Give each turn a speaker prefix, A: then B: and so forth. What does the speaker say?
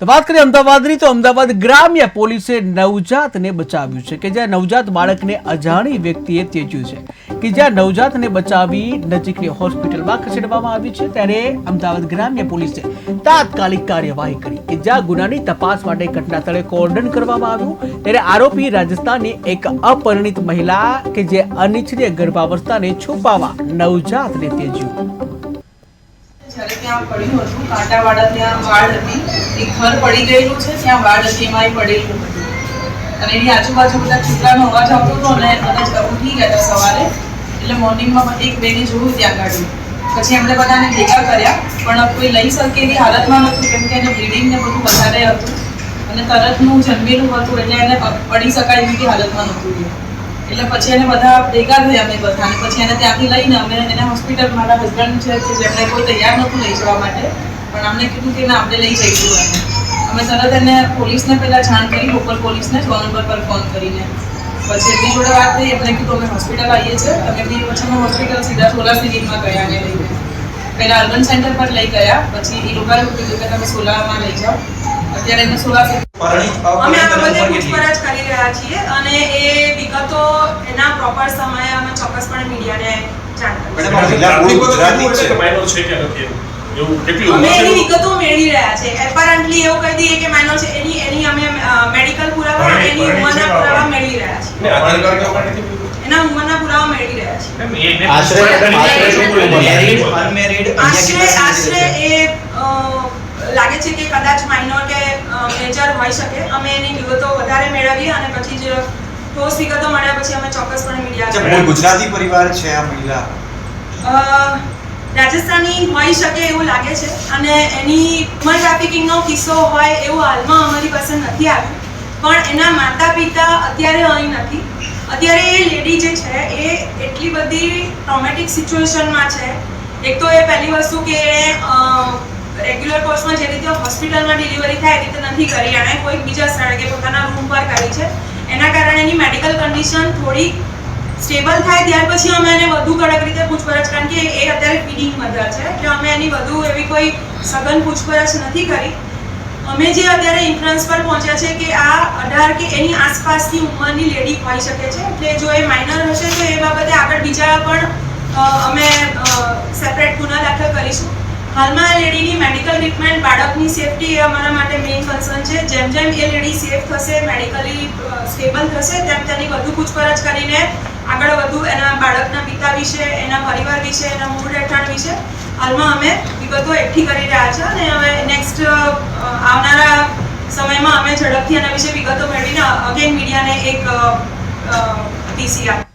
A: તો વાત કરીએ અમદાવાદની, તો અમદાવાદ ગ્રામ્ય પોલીસે નવજાતને બચાવ્યું છે કે જ્યાં નવજાત બાળકને અજાણી વ્યક્તિએ ત્યજ્યું છે, કે જ્યાં નવજાતને બચાવી નજીકની હોસ્પિટલમાં ખસેડવામાં આવી છે, ત્યારે અમદાવાદ ગ્રામ્ય પોલીસે તાત્કાલિક કાર્યવાહી કરી કે જ્યાં ગુનાની તપાસ માટે ઘટના સ્થળે કોર્ડન કરવામાં આવ્યું. ત્યારે આરોપી રાજસ્થાનની એક અપરિણિત મહિલા કે જે અનિચ્છનીય ગર્ભાવસ્થાને છુપાવવા નવજાતને
B: જ્યારે ત્યાં પડ્યું હતું કાંટાવાળા ત્યાં વાળ હતી. એક ઘર પડી ગયેલું છે, ત્યાં વાડ હતી એમાંય પડેલું હતું. અને એની આજુબાજુ બધા છોકરાનો અવાજ આવતો હતો અને બધા ઉઠી ગયા હતા સવારે. એટલે મોર્નિંગમાં એક બેને જોયું ત્યાં ગાડી. પછી એમણે બધાને ભેગા કર્યા, પણ કોઈ લઈ શકે એવી હાલતમાં નહોતું, કેમ કે એને બ્લીડિંગ ને બધું વધારે હતું. અને તરતનું જન્મેલું હતું, એટલે એને પડી શકાય એવી હાલતમાં નહોતું એટલે પછી એને બધા ભેગા થયા અમે બધા પછી એને ત્યાંથી લઈને અમે એને હોસ્પિટલ મારા હસબન્ડ છે, કે જેમને કોઈ તૈયાર નહોતું લઈ જવા માટે. પણ અમને કીધું કે ના આપણે લઈ જઈશું એને અમે તરત એને પોલીસને પહેલાં જાણ કરી લોકલ પોલીસને ફોન નંબર પર ફોન કરીને પછી એમની જોડે વાત થઈ એમને કીધું અમે હોસ્પિટલ આવીએ છીએ અમે બી પછી અમે હોસ્પિટલ સીધા સોલા સિવિલમાં ગયા એને લઈને પહેલાં અર્બન સેન્ટર પર લઈ ગયા પછી એ લોકોએ કીધું કે તમે સોલામાં લઈ જાઓ અત્યારે એને સોલા
C: અમે આ બાબતે? પૂછપરછ કરી રહ્યા છીએ અને એ વિગતો એના પ્રોપર સમયે અમે ચોક્કસપણે મીડિયાને જાણ કરીશું
D: છે.
E: માઇનોર છે કે નથી એવું? એવું કેટલી
C: અમે એની વિગતો મેળવી રહ્યા છે. એપરન્ટલી એવું કહી દઈએ કે માનો છે એની એની અમે મેડિકલ પુરાવા અને એની ઉંમરના પુરાવા મેળવી રહ્યા છે.
E: ને આધાર કાર્ડ કે એવું
C: એના ઉંમરના પુરાવા મેળવી રહ્યા છે.
E: એમ એને
F: આશરે- આશરે
E: છે.
F: શું ઉંમર
D: Married,
E: Married,
C: આશરે આશરે એ અ, લાગે છે કે કદાચ માઇનોર કે મેજર હોઈ શકે. અમે એની વિગતો વધારે મેળવીએ અને પછી જ ઠોસ વિગતો મળ્યા પછી અમે ચોક્કસપણે મીડિયા
D: ગુજરાતી પરિવાર છે આ મહિલા.
C: રાજસ્થાની હોઈ શકે એવું લાગે છે. અને એની હ્યુમન ટ્રાફિકિંગનો કિસ્સો હોય એવું હાલમાં અમારી પાસે નથી આવ્યું. પણ એના માતા પિતા અત્યારે અહીં નથી. અત્યારે એ લેડી જે છે, એ એટલી બધી ટ્રોમેટિક સિચ્યુએશનમાં છે. એક તો એ પહેલી વસ્તુ કે રેગ્યુલર કોર્સમાં જે રીતે હોસ્પિટલમાં ડિલિવરી થાય એ રીતે નથી કરી. એણે કોઈક બીજા સ્થળે કે પોતાના રૂમ પર કરી છે. એના કારણે એની મેડિકલ કન્ડિશન થોડી સ્ટેબલ થાય ત્યાર પછી અમે એને વધુ કડક રીતે પૂછપરછ, કારણ કે એ અત્યારે ફીડિંગ મધર છે, એટલે અમે એની વધુ એવી કોઈ સઘન પૂછપરછ નથી કરી. અમે જે અત્યારે ઇન્ફ્લુઅન્સ પર પહોંચ્યા છે કે આ અઢાર કે એની આસપાસની ઉંમરની લેડી હોઈ શકે છે, એટલે જો એ માઇનર હશે તો એ બાબતે આગળ બીજા પણ અમે સેપરેટ ગુના દાખલ કરીશું. હાલમાં આ લેડીની મેડિકલ ટ્રીટમેન્ટ બાળકની સેફટી એ અમારા માટે મેઇન કન્સર્ન છે. જેમ જેમ એ લેડી સેફ થશે મેડિકલી સ્ટેબલ થશે, તેમ તેની વધુ પૂછપરછ કરીને આગળ વધુ એના બાળકના પિતા વિશે, એના પરિવાર વિશે, એના મૂળ રહેઠાણ વિશે હાલમાં અમે વિગતો એકઠી કરી રહ્યા છે અને હવે નેક્સ્ટ આવનારા સમયમાં અમે ઝડપથી એના વિશે વિગતો મેળવીને અગેન મીડિયાને એક પીસી આપ